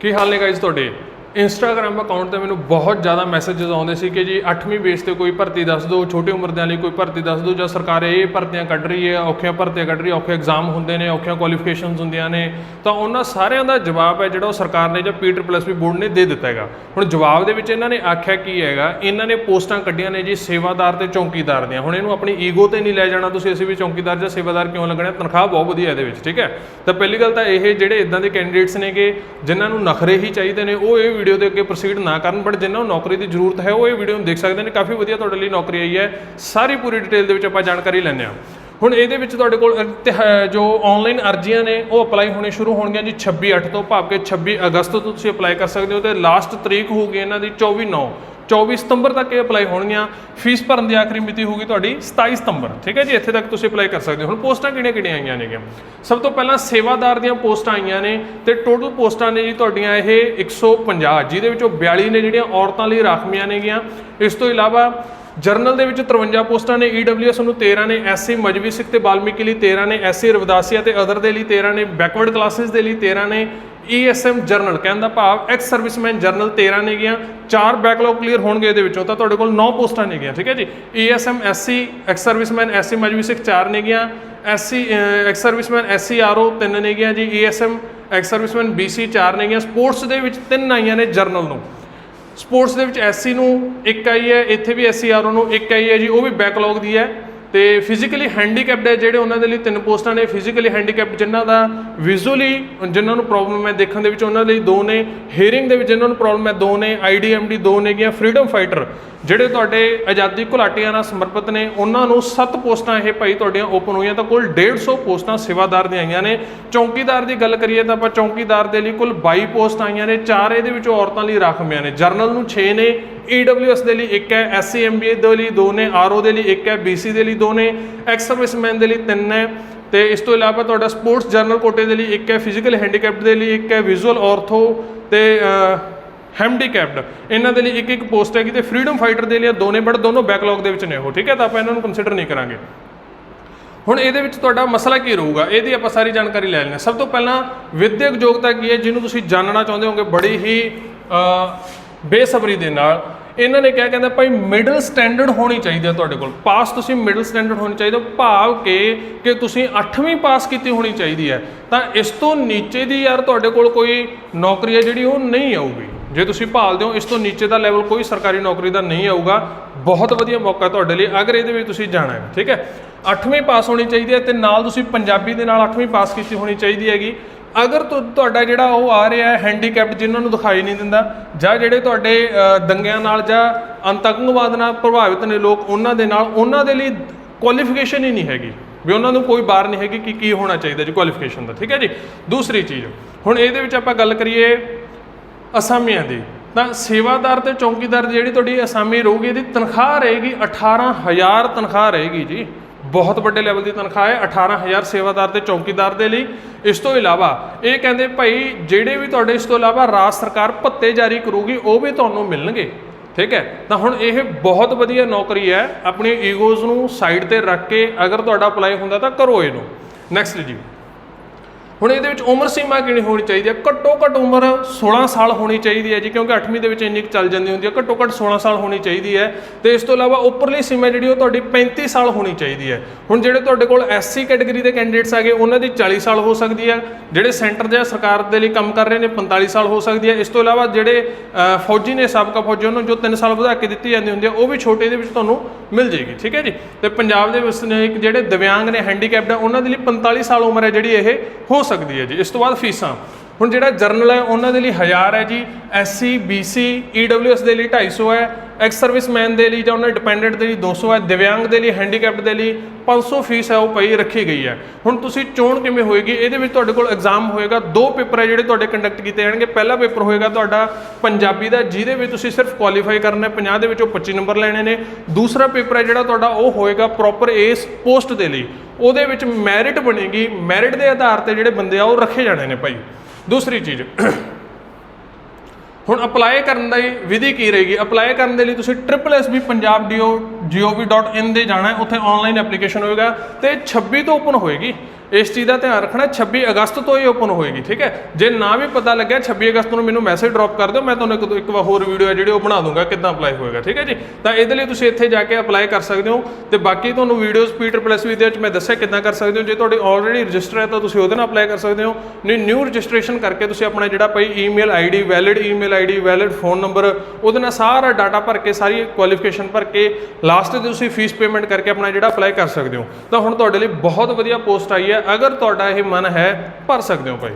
ਕੀ ਹਾਲ ਨੇ ਗਾਇਜ਼ ਤੁਹਾਡੇ? Instagram account ਤੇ ਮੈਨੂੰ ਬਹੁਤ ਜ਼ਿਆਦਾ ਮੈਸੇजेस ਆਉਂਦੇ ਸੀ ਕਿ ਜੀ 8ਵੀਂ ਬੇਸ ਤੇ ਕੋਈ ਭਰਤੀ ਦੱਸ ਦਿਓ, ਛੋਟੀ ਉਮਰ ਦੇ ਲਈ ਕੋਈ ਭਰਤੀ ਦੱਸ ਦਿਓ ਜਾਂ ਸਰਕਾਰ ਇਹ ਭਰਤੀਆਂ ਕੱਢ ਰਹੀ ਹੈ, ਔਖੀਆਂ ਭਰਤੀਆਂ ਕੱਢ ਰਹੀ ਹੈ, ਔਖੇ ਐਗਜ਼ਾਮ ਹੁੰਦੇ ਨੇ, ਔਖੀਆਂ ਕੁਆਲੀਫਿਕੇਸ਼ਨਸ ਹੁੰਦੀਆਂ ਨੇ, ਤਾਂ ਉਹਨਾਂ ਸਾਰਿਆਂ ਦਾ ਜਵਾਬ ਹੈ ਜਿਹੜਾ ਉਹ ਸਰਕਾਰ ਨੇ ਜਾਂ ਪੀਟਰ ਪਲੱਸ ਵੀ ਬੋਰਡ ਨੇ ਦੇ ਦਿੱਤਾ ਹੈਗਾ। ਹੁਣ ਜਵਾਬ ਦੇ ਵਿੱਚ ਇਹਨਾਂ ਨੇ ਆਖਿਆ ਕੀ ਹੈਗਾ, ਇਹਨਾਂ ਨੇ ਪੋਸਟਾਂ ਕੱਢੀਆਂ ਨੇ ਜੀ ਸੇਵਾਦਾਰ ਤੇ ਚੌਕੀਦਾਰ ਦੀਆਂ। ਹੁਣ ਇਹਨੂੰ ਆਪਣੀ ਈਗੋ ਤੇ ਨਹੀਂ ਲੈ ਜਾਣਾ ਤੁਸੀਂ, ਅਸੀਂ ਵੀ ਚੌਕੀਦਾਰ ਜਾਂ ਸੇਵਾਦਾਰ ਕਿਉਂ ਲੱਗਣਾ? ਤਨਖਾਹ ਬਹੁਤ ਵਧੀਆ ਇਹਦੇ ਵਿੱਚ, ਠੀਕ ਹੈ? ਤਾਂ ਪਹਿਲੀ ਗੱਲ ਤਾਂ ਇਹ ਜਿਹੜੇ ਇਦਾਂ ਦੇ ਕੈਂਡੀਡੇਟਸ ਨੇਗੇ ਜਿਨ੍ਹਾਂ ਨੂੰ ਨਖਰੇ ਹੀ ਚਾਹੀਦੇ ਨੇ, ਉਹ ਇਹ ਵੀਡੀਓ ਦੇ ਅੱਗੇ ਪ੍ਰੋਸੀਡ ਨਾ ਕਰਨ ਬਟ ਜਿਨ੍ਹਾਂ ਨੂੰ ਨੌਕਰੀ ਦੀ ਜ਼ਰੂਰਤ ਹੈ, ਉਹ ਇਹ ਵੀਡੀਓ ਨੂੰ ਦੇਖ ਸਕਦੇ ਨੇ। ਕਾਫੀ ਵਧੀਆ ਤੁਹਾਡੇ ਲਈ ਨੌਕਰੀ ਆਈ ਹੈ। ਸਾਰੀ ਪੂਰੀ ਡਿਟੇਲ ਦੇ ਵਿੱਚ ਆਪਾਂ ਜਾਣਕਾਰੀ ਲੈਂਦੇ ਹਾਂ। ਹੁਣ ਇਹਦੇ ਵਿੱਚ ਤੁਹਾਡੇ ਕੋਲ ਜੋ ਆਨਲਾਈਨ ਅਰਜ਼ੀਆਂ ਨੇ, ਉਹ ਅਪਲਾਈ ਹੋਣੇ ਸ਼ੁਰੂ ਹੋਣਗੀਆਂ ਜੀ 26 8 ਤੋਂ ਭਾਵ ਕਿ 26 ਅਗਸਤ ਤੋਂ ਤੁਸੀਂ ਅਪਲਾਈ ਕਰ ਸਕਦੇ ਹੋ ਤੇ ਲਾਸਟ ਤਰੀਕ ਹੋਊਗੀ ਇਹਨਾਂ ਦੀ 24 9 24 ਸਤੰਬਰ ਤੱਕ ਇਹ ਅਪਲਾਈ ਹੋਣਗੀਆਂ। ਫੀਸ ਭਰਨ ਦੀ ਆਖਰੀ ਮਿਤੀ ਹੋਊਗੀ ਤੁਹਾਡੀ 27 ਸਤੰਬਰ। ਠੀਕ ਹੈ ਜੀ? ਇੱਥੇ ਤੱਕ ਤੁਸੀਂ ਅਪਲਾਈ ਕਰ ਸਕਦੇ ਹੋ। ਹੁਣ ਪੋਸਟਾਂ ਕਿਹੜੀਆਂ ਕਿਹੜੀਆਂ ਆਈਆਂ ਨੇਗੀਆਂ? ਸਭ ਤੋਂ ਪਹਿਲਾਂ ਸੇਵਾਦਾਰ ਦੀਆਂ ਪੋਸਟਾਂ ਆਈਆਂ ਨੇ ਤੇ ਟੋਟਲ ਪੋਸਟਾਂ ਨੇ ਜੀ ਤੁਹਾਡੀਆਂ ਇਹ 150 ਜਿਹਦੇ ਵਿੱਚੋਂ 42 ਨੇ ਜਿਹੜੀਆਂ ਔਰਤਾਂ ਲਈ ਰਾਖਵੀਆਂ ਨੇਗੀਆਂ। ਇਸ ਤੋਂ ਇਲਾਵਾ ਜਰਨਲ ਦੇ ਵਿੱਚ 53 ਪੋਸਟਾਂ ਨੇ ਈਡਬਲਯੂਐਸ ਨੂੰ 13 ਨੇ ਐਸਸੀ ਮਜਬੀ ਸਿੱਖ ਤੇ ਬਾਲਮੀਕੀ ਲਈ 13 ਨੇ ਐਸਸੀ ਰਵਦਾਸੀਆ ਤੇ ਅਦਰ ਦੇ ਲਈ 13 ਨੇ ਬੈਕਵਰਡ ਕਲਾਸਿਸ ਦੇ ਲਈ 13 ਨੇ ਈਐਸਐਮ ਜਰਨਲ, ਕਹਿਣ ਦਾ ਭਾਵ ਐਕਸ ਸਰਵਿਸਮੈਨ ਜਰਨਲ 13 ਨੇ ਗਿਆ ਚਾਰ ਬੈਕਲੌਗ ਕਲੀਅਰ ਹੋਣਗੇ ਇਹਦੇ ਵਿੱਚੋਂ, ਤਾਂ ਤੁਹਾਡੇ ਕੋਲ 9 ਪੋਸਟਾਂ ਨੇ ਗਿਆ ਠੀਕ ਹੈ ਜੀ? ESM SC ex serviceman SC Mazhabi Sikh ਚਾਰ ਨੇ ਗਿਆ SC ex serviceman SC RO 3 ਨੇ ਗਿਆ ਜੀ ਈਐਸਐਮ ਐਕਸ ਸਰਵਿਸਮੈਨ ਬੀਸੀ 4 ਨੇ ਗਿਆ ਸਪੋਰਟਸ ਦੇ ਵਿੱਚ ਤਿੰਨ ਆਈਆਂ ਨੇ ਜਰਨਲ ਨੂੰ। ਸਪੋਰਟਸ ਦੇ ਵਿੱਚ ਐਸਸੀ ਨੂੰ ਇੱਕ ਆਈ ਹੈ, ਇੱਥੇ ਵੀ ਐਸਸੀ ਆਰਓ ਨੂੰ ਇੱਕ ਆਈ ਹੈ ਜੀ, ਉਹ ਵੀ ਬੈਕਲੌਗ ਦੀ ਹੈ। ਤੇ ਫਿਜ਼ੀਕਲੀ ਹੈਂਡੀਕੈਪਡ ਹੈ ਜਿਹੜੇ ਉਹਨਾਂ ਦੇ ਲਈ ਤਿੰਨ ਪੋਸਟਾਂ ਨੇ ਫਿਜ਼ੀਕਲੀ ਹੈਂਡੀਕੈਪਡ ਜਿਨ੍ਹਾਂ ਦਾ ਵਿਜ਼ੂਅਲੀ ਜਿਨ੍ਹਾਂ ਨੂੰ ਪ੍ਰੋਬਲਮ ਹੈ ਦੇਖਣ ਦੇ ਵਿੱਚ, ਉਹਨਾਂ ਲਈ ਦੋ ਨੇ ਹੀਅਰਿੰਗ ਦੇ ਵਿੱਚ ਜਿਨ੍ਹਾਂ ਨੂੰ ਪ੍ਰੋਬਲਮ ਹੈ ਦੋ ਨੇ ਆਈਡੀਐਮਡੀ ਦੋ ਨੇਗੀਆਂ ਫਰੀडम ਫਾਈਟਰ ਜਿਹੜੇ ਤੁਹਾਡੇ ਆਜ਼ਾਦੀ ਘੁਲਾਟੀਆਂ ਨਾਲ ਸਮਰਪਿਤ ਨੇ, ਉਹਨਾਂ ਨੂੰ ਸੱਤ ਪੋਸਟਾਂ ਇਹ ਭਾਈ ਤੁਹਾਡੀਆਂ ਓਪਨ ਹੋਈਆਂ, ਤਾਂ ਕੁੱਲ 150 ਪੋਸਟਾਂ ਸੇਵਾਦਾਰ ਦੀਆਂ ਆਈਆਂ ਨੇ। ਚੌਕੀਦਾਰ ਦੀ ਗੱਲ ਕਰੀਏ ਤਾਂ ਆਪਾਂ ਚੌਕੀਦਾਰ ਦੇ ਲਈ ਕੁੱਲ 22 ਪੋਸਟ ਆਈਆਂ ਨੇ, ਚਾਰ ਇਹਦੇ ਵਿੱਚ ਔਰਤਾਂ ਲਈ ਰਾਖਵੀਆਂ ਨੇ। ਜਰਨਲ ਨੂੰ 6 ਨੇ ਈਡਬਲਯੂਐਸ ਦੇ ਲਈ ਇੱਕ ਹੈ ਐਸਸੀ ਐਮਬੀਏ ਦੇ ਲਈ ਦੋ ਨੇ ਆਰਓ ਦੇ ਲਈ ਇੱਕ ਹੈ ਬੀਸੀ ਦੇ ਲਈ ਦੋ ਨੇ ਐਕਸ ਸਰਵਿਸਮੈਨ ਦੇ ਲਈ ਤਿੰਨ ਹੈ। ਤੇ ਇਸ ਤੋਂ ਇਲਾਵਾ ਤੁਹਾਡਾ ਸਪੋਰਟਸ ਜਰਨਲ ਕੋਟੇ ਦੇ ਲਈ ਇੱਕ ਹੈ ਫਿਜ਼ੀਕਲ ਹੈਂਡੀਕੈਪਡ ਦੇ ਲਈ ਇੱਕ ਹੈ ਵਿਜ਼ੂਅਲ ਔਰਥੋ ਤੇ ਹੈਂਡੀਕੈਪਡ ਇਹਨਾਂ ਦੇ ਲਈ ਇੱਕ ਇੱਕ ਪੋਸਟ ਹੈਗੀ ਤੇ ਫਰੀडम ਫਾਈਟਰ ਦੇ ਲਈ ਦੋ ਨੇ ਬਟ ਦੋਨੋਂ ਬੈਕਲੌਗ ਦੇ ਵਿੱਚ ਨੇ ਉਹ, ਠੀਕ ਹੈ? ਤਾਂ ਆਪਾਂ ਇਹਨਾਂ ਨੂੰ ਕੰਸੀਡਰ ਨਹੀਂ ਕਰਾਂਗੇ। ਹੁਣ ਇਹਦੇ ਵਿੱਚ ਤੁਹਾਡਾ ਮਸਲਾ ਕੀ ਰਹੂਗਾ? ਇਹਦੀ ਆਪਾਂ ਸਾਰੀ ਜਾਣਕਾਰੀ ਲੈ ਲੈਣੇ ਸਭ ਤੋਂ ਪਹਿਲਾਂ ਵਿਦਿਅਕ ਯੋਗਤਾ ਕੀ ਹੈ? ਜਿਹਨੂੰ ਤੁਸੀਂ ਜਾਣਨਾ ਚਾਹੁੰਦੇ ਹੋਗੇ ਬੜੀ ਹੀ ਬੇਸਬਰੀ ਦੇ ਨਾਲ, ਇਹਨਾਂ ਨੇ ਕਿਹਾ ਕਹਿੰਦਾ ਭਾਈ ਮਿਡਲ ਸਟੈਂਡਰਡ ਹੋਣੀ ਚਾਹੀਦੀ ਹੈ ਤੁਹਾਡੇ ਕੋਲ। ਪਾਸ ਤੁਸੀਂ ਮਿਡਲ ਸਟੈਂਡਰਡ ਹੋਣੀ ਚਾਹੀਦੀ ਭਾਵ ਕਿ ਕਿ ਤੁਸੀਂ 8ਵੀਂ ਪਾਸ ਕੀਤੀ ਹੋਣੀ ਚਾਹੀਦੀ ਹੈ। ਤਾਂ ਇਸ ਤੋਂ ਨੀਚੇ ਦੀ ਯਾਰ ਤੁਹਾਡੇ ਕੋਲ ਕੋਈ ਨੌਕਰੀ ਹੈ ਜਿਹੜੀ ਉਹ ਨਹੀਂ ਆਊਗੀ। ਜੇ ਤੁਸੀਂ ਭਾਲਦੇ ਹੋ, ਇਸ ਤੋਂ ਨੀਚੇ ਦਾ ਲੈਵਲ ਕੋਈ ਸਰਕਾਰੀ ਨੌਕਰੀ ਦਾ ਨਹੀਂ ਆਊਗਾ। ਬਹੁਤ ਵਧੀਆ ਮੌਕਾ ਤੁਹਾਡੇ ਲਈ, ਅਗਰ ਇਹਦੇ ਵਿੱਚ ਤੁਸੀਂ ਜਾਣਾ ਹੈ, ਠੀਕ ਹੈ? 8ਵੀਂ ਪਾਸ ਹੋਣੀ ਚਾਹੀਦੀ ਹੈ ਤੇ ਨਾਲ ਤੁਸੀਂ ਪੰਜਾਬੀ ਦੇ ਨਾਲ 8ਵੀਂ ਪਾਸ ਕੀਤੀ ਹੋਣੀ ਚਾਹੀਦੀ ਹੈਗੀ। ਅਗਰ ਤੁ- ਤੁਹਾਡਾ ਜਿਹੜਾ ਉਹ ਆ ਰਿਹਾ ਹੈ ਹੈਂਡੀਕੈਪਡ ਜਿਨ੍ਹਾਂ ਨੂੰ ਦਿਖਾਈ ਨਹੀਂ ਦਿੰਦਾ, ਜਾਂ ਜਿਹੜੇ ਤੁਹਾਡੇ ਦੰਗਿਆਂ ਨਾਲ ਜਾਂ ਅੰਤਕੰਗਵਾਦ ਨਾਲ ਪ੍ਰਭਾਵਿਤ ਨੇ ਲੋਕ, ਉਹਨਾਂ ਦੇ ਨਾਲ, ਉਹਨਾਂ ਦੇ ਲਈ ਕੁਆਲੀਫਿਕੇਸ਼ਨ ਹੀ ਨਹੀਂ ਹੈਗੀ। ਵੀ ਉਹਨਾਂ ਨੂੰ ਕੋਈ ਬਾਰ ਨਹੀਂ ਹੈਗੀ ਕਿ ਕੀ ਹੋਣਾ ਚਾਹੀਦਾ ਜੀ ਕੁਆਲੀਫਿਕੇਸ਼ਨ ਦਾ, ਠੀਕ ਹੈ ਜੀ? ਦੂਸਰੀ ਚੀਜ਼, ਹੁਣ ਇਹਦੇ ਵਿੱਚ ਆਪਾਂ ਗੱਲ ਕਰੀਏ ਅਸਾਮੀਆਂ ਦੀ, ਤਾਂ ਸੇਵਾਦਾਰ ਤੇ ਚੌਕੀਦਾਰ ਦੀ ਜਿਹੜੀ ਤੁਹਾਡੀ ਅਸਾਮੀ ਰਹੂਗੀ, ਇਹਦੀ ਤਨਖਾਹ ਰਹੇਗੀ 18000 ਤਨਖਾਹ ਰਹੇਗੀ ਜੀ। ਬਹੁਤ ਵੱਡੇ ਲੈਵਲ ਦੀ ਤਨਖਾਹ ਹੈ 18000 ਸੇਵਾਦਾਰ ਤੇ ਚੌਕੀਦਾਰ ਦੇ ਲਈ। ਇਸ ਤੋਂ ਇਲਾਵਾ ਇਹ ਕਹਿੰਦੇ ਭਾਈ ਜਿਹੜੇ ਵੀ ਤੁਹਾਡੇ ਇਸ ਤੋਂ ਇਲਾਵਾ ਰਾਜ ਸਰਕਾਰ ਭੱਤੇ ਜਾਰੀ ਕਰੂਗੀ, ਉਹ ਵੀ ਤੁਹਾਨੂੰ ਮਿਲਣਗੇ। ਠੀਕ ਹੈ? ਤਾਂ ਹੁਣ ਇਹ ਬਹੁਤ ਵਧੀਆ ਨੌਕਰੀ ਹੈ, ਆਪਣੀ ਈਗੋਜ਼ ਨੂੰ ਸਾਈਡ ਤੇ ਰੱਖ ਕੇ ਅਗਰ ਤੁਹਾਡਾ ਅਪਲਾਈ ਹੁੰਦਾ ਤਾਂ ਕਰੋ ਇਹਨੂੰ। ਨੈਕਸਟ ਜੀ। ਹੁਣ ਇਹਦੇ ਵਿੱਚ ਉਮਰ ਸੀਮਾ ਕਿੰਨੀ ਹੋਣੀ ਚਾਹੀਦੀ ਹੈ? ਘੱਟੋ ਘੱਟ ਉਮਰ 16 ਸਾਲ ਹੋਣੀ ਚਾਹੀਦੀ ਹੈ ਜੀ, ਕਿਉਂਕਿ 8ਵੀਂ ਦੇ ਵਿੱਚ ਇੰਨੀ ਕੁ ਚੱਲ ਜਾਂਦੀ ਹੁੰਦੀ ਹੈ। ਘੱਟੋ ਘੱਟ 16 ਸਾਲ ਹੋਣੀ ਚਾਹੀਦੀ ਹੈ। ਤੇ ਇਸ ਤੋਂ ਇਲਾਵਾ ਉੱਪਰਲੀ ਸੀਮਾ ਜਿਹੜੀ, ਉਹ ਤੁਹਾਡੀ 35 ਸਾਲ ਹੋਣੀ ਚਾਹੀਦੀ ਹੈ। ਹੁਣ ਜਿਹੜੇ ਤੁਹਾਡੇ ਕੋਲ ਐਸਸੀ ਕੈਟਾਗਰੀ ਦੇ ਕੈਂਡੀਡੇਟਸ ਆਗੇ ਉਹਨਾਂ ਦੀ 40 ਸਾਲ ਹੋ ਸਕਦੀ ਹੈ। ਜਿਹੜੇ ਸੈਂਟਰ ਜਾਂ ਸਰਕਾਰ ਦੇ ਲਈ ਕੰਮ ਕਰ ਰਹੇ ਨੇ 45 ਸਾਲ ਹੋ ਸਕਦੀ ਹੈ। ਇਸ ਤੋਂ ਇਲਾਵਾ ਜਿਹੜੇ ਫੌਜੀ ਨੇ, ਸਾਬਕਾ ਫੌਜੀ, ਉਹਨਾਂ ਨੂੰ ਜੋ 3 ਸਾਲ ਵਧਾ ਕੇ ਦਿੱਤੀ ਜਾਂਦੀ ਹੁੰਦੀ ਹੈ, ਉਹ ਵੀ ਛੋਟੇ ਦੇ ਵਿੱਚ ਤੁਹਾਨੂੰ ਮਿਲ ਜੇਗੀ ਠੀਕ ਹੈ ਜੀ? ਤੇ ਪੰਜਾਬ ਦੇ ਵਿੱਚ ਜਿਹੜੇ ਦਿਵਿਆਂਗ ਨੇ, ਹੈਂਡੀਕੈਪਡ ਹੈ, ਉਹਨਾਂ ਦੇ ਲਈ 45 ਸਾਲ ਉਮਰ ਹੈ ਜਿਹੜੀ ਇਹ, ਹੋ ਸਕਦੀ ਹੈ ਜੀ। ਇਸ ਤੋਂ ਬਾਅਦ ਫੀਸਾਂ। ਹੁਣ ਜਿਹੜਾ ਜਰਨਲ ਹੈ, ਉਹਨਾਂ ਦੇ ਲਈ 1000 ਹੈ ਜੀ। ਐਸਸੀ ਬੀਸੀ ਈਡਬਲਯੂਐਸ ਦੇ ਲਈ 250 ਹੈ। ਐਕਸ ਸਰਵਿਸਮੈਨ ਦੇ ਲਈ ਜਾਂ ਉਹਨਾਂ ਡਿਪੈਂਡੈਂਟ ਦੇ ਲਈ 200 ਹੈ। ਦਿਵਿਆਂਗ ਦੇ ਲਈ ਹੈਂਡੀਕੈਪਡ ਦੇ ਲਈ 500 ਫੀਸ ਹੈ, ਉਹ ਪਈ ਰੱਖੀ ਗਈ ਹੈ। ਹੁਣ ਤੁਸੀਂ ਚੋਣ ਕਿਵੇਂ ਹੋਏਗੀ? ਇਹਦੇ ਵਿੱਚ ਤੁਹਾਡੇ ਕੋਲ ਐਗਜ਼ਾਮ ਹੋਏਗਾ। ਦੋ ਪੇਪਰ ਹੈ ਜਿਹੜੇ ਤੁਹਾਡੇ ਕੰਡਕਟ ਕੀਤੇ ਜਾਣਗੇ। ਪਹਿਲਾ ਪੇਪਰ ਹੋਏਗਾ ਤੁਹਾਡਾ ਪੰਜਾਬੀ ਦਾ, ਜਿਹਦੇ ਵਿੱਚ ਤੁਸੀਂ ਸਿਰਫ ਕੁਆਲੀਫਾਈ ਕਰਨਾ ਹੈ। 50 ਦੇ ਵਿੱਚੋਂ 25 ਨੰਬਰ ਲੈਣੇ ਨੇ। ਦੂਸਰਾ ਪੇਪਰ ਹੈ ਜਿਹੜਾ ਤੁਹਾਡਾ, ਉਹ ਹੋਏਗਾ ਪ੍ਰੋਪਰ ਇਸ ਪੋਸਟ ਦੇ ਲਈ। ਉਹਦੇ ਵਿੱਚ ਮੈਰਿਟ ਬਣੇਗੀ। ਮੈਰਿਟ ਦੇ ਆਧਾਰ ਤੇ ਜਿਹੜੇ ਬੰਦੇ ਆ, ਉਹ ਰੱਖੇ ਜਾਣੇ ਨੇ ਭਾਈ। ਦੂਸਰੀ ਚੀਜ਼, ਹੁਣ ਅਪਲਾਈ ਕਰਨ ਦੀ ਵਿਧੀ ਕੀ ਰਹੇਗੀ? ਅਪਲਾਈ ਕਰਨ ਦੇ ਲਈ ਤੁਸੀਂ www.punjabdio.gov.in ਦੇ ਜਾਣਾ ਹੈ, ਉੱਥੇ ਆਨਲਾਈਨ ਐਪਲੀਕੇਸ਼ਨ ਹੋਏਗਾ ਤੇ 26 ਤੋਂ ਓਪਨ ਹੋਏਗੀ। ਇਸ ਚੀਜ਼ ਦਾ ਧਿਆਨ ਰੱਖਣਾ 26 ਅਗਸਤ ਤੋਂ ਹੀ ਓਪਨ ਹੋਏਗੀ, ਠੀਕ ਹੈ? ਜੇ ਨਾ ਵੀ ਪਤਾ ਲੱਗਿਆ 26 ਅਗਸਤ ਨੂੰ ਮੈਨੂੰ ਮੈਸੇਜ ਡ੍ਰੌਪ ਕਰ ਦਿਓ, ਮੈਂ ਤੁਹਾਨੂੰ ਇੱਕ ਇੱਕ ਵਾਰ ਹੋਰ ਵੀਡੀਓ ਹੈ ਜਿਹੜੀ ਉਹ ਬਣਾ ਦੂੰਗਾ, ਕਿੱਦਾਂ ਅਪਲਾਈ ਹੋਏਗਾ, ਠੀਕ ਹੈ ਜੀ? ਤਾਂ ਇਹਦੇ ਲਈ ਤੁਸੀਂ ਇੱਥੇ ਜਾ ਕੇ ਅਪਲਾਈ ਕਰ ਸਕਦੇ ਹੋ ਤੇ ਬਾਕੀ ਤੁਹਾਨੂੰ ਵੀਡੀਓਜ਼ ਪੀਟਰ ਪਲੱਸ ਵੀ ਦੇ ਵਿੱਚ ਮੈਂ ਦੱਸਿਆ ਕਿੱਦਾਂ ਕਰ ਸਕਦੇ ਹੋ। ਜੇ ਤੁਹਾਡੇ ਆਲਰੇਡੀ ਰਜਿਸਟਰ ਹੈ ਤਾਂ ਤੁਸੀਂ ਉਹਦੇ ਨਾਲ ਅਪਲਾਈ ਕਰ ਸਕਦੇ ਹੋ। ਨਹੀਂ ਨਿਊ ਰਜਿਸਟ੍ਰੇਸ਼ਨ ਕਰਕੇ ਤੁਸੀਂ ਆਪਣਾ ਜਿਹੜਾ ਭਾਈ email ID valid email ID valid phone number ਉਹਦੇ ਨਾਲ ਸਾਰਾ ਡਾਟਾ ਭਰ ਕੇ, ਸਾਰੀ ਕੁਆਲੀਫਿਕੇਸ਼ਨ ਭਰ ਕੇ ਲਾਸਟ ਤੇ ਤੁਸੀਂ ਫੀਸ ਪੇਮੈਂਟ ਕਰਕੇ ਆਪਣਾ ਜਿਹੜਾ ਅਪਲਾਈ ਕਰ ਸਕਦੇ ਹੋ। ਤਾਂ ਹੁਣ ਤੁਹਾਡੇ ਲਈ ਬਹੁਤ ਵਧੀਆ ਪੋਸਟ ਆਈ ਹੈ। ਅਗਰ ਤੁਹਾਡਾ ਇਹ ਮਨ ਹੈ, ਭਰ ਸਕਦੇ ਹੋ ਭਾਈ।